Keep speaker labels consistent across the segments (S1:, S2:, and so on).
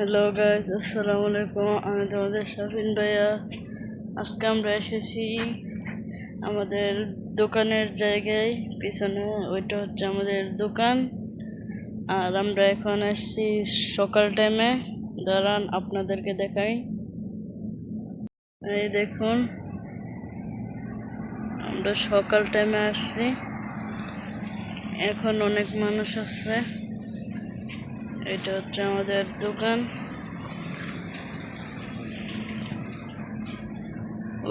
S1: Hello guys আসসালামু আলাইকুম আমি তোমাদের শাফিন ভাইয়া। আজকে আমরা এসেছি আমাদের দোকানের জায়গায়। পিছনে ওইটা হচ্ছে আমাদের দোকান। আর আমরা এখন এসেছি সকাল টাইমে দাঁড়ান, আপনাদেরকে দেখাই। এই দেখুন, আমরা সকাল টাইমে আসছি। এখন অনেক মানুষ আছে। এটা হচ্ছে আমাদের দোকান।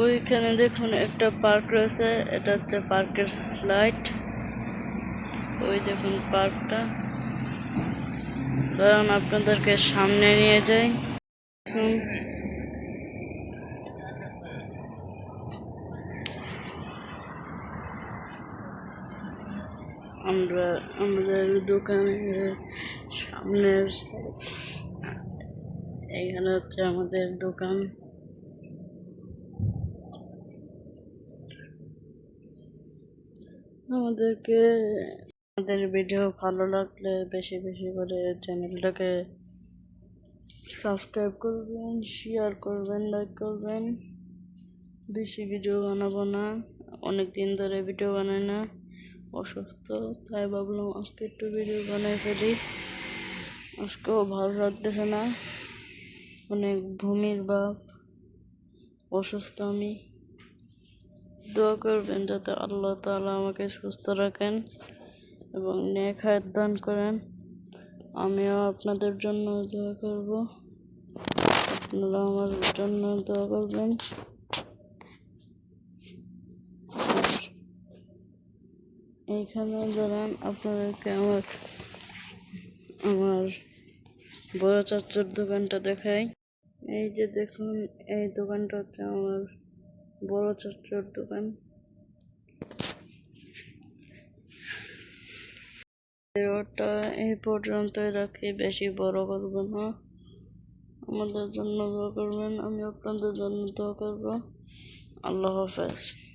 S1: ওইখানে দেখুন একটা পার্ক রয়েছে, এটা হচ্ছে পার্কের স্লাইড। ওই দেখুন পার্কটা। ধরুন আপনাদেরকে সামনে নিয়ে যাই। আমরা, আমাদের দোকানের সামনের এইখানে হচ্ছে আমাদের দোকান। আমাদেরকে আমাদের ভিডিও ভালো লাগলে বেশি বেশি করে চ্যানেলটাকে সাবস্ক্রাইব করবেন শেয়ার করবেন লাইক করবেন। বেশি ভিডিও বানাবো না অনেক দিন ধরে ভিডিও বানাই না, অসুস্থ, তাই ভাবলাম আজকে একটু ভিডিও বানাই ফেলি। আজকেও ভালো লাগতেছে না। অনেক ভূমির ভাব, অসুস্থ আমি। দোয়া করবেন যাতে আল্লাহ তাআলা আমাকে সুস্থ রাখেন এবং হায়াত দান করেন। আমিও আপনাদের জন্য দোয়া করব। আপনারা আমার জন্য দোয়া করবেন। এইখানে দাঁড়ান, আপনাদেরকে আমার আমার বড় চাচার দোকানটা দেখাই। এই যে দেখুন, এই দোকানটা হচ্ছে আমার বড় চাচার দোকান। এই পর্যন্তই রাখি, বেশি বড় করব না। আমাদের জন্য দোয়া করবেন, আমি আপনাদের জন্য দোয়া করব। আল্লাহ হাফেজ।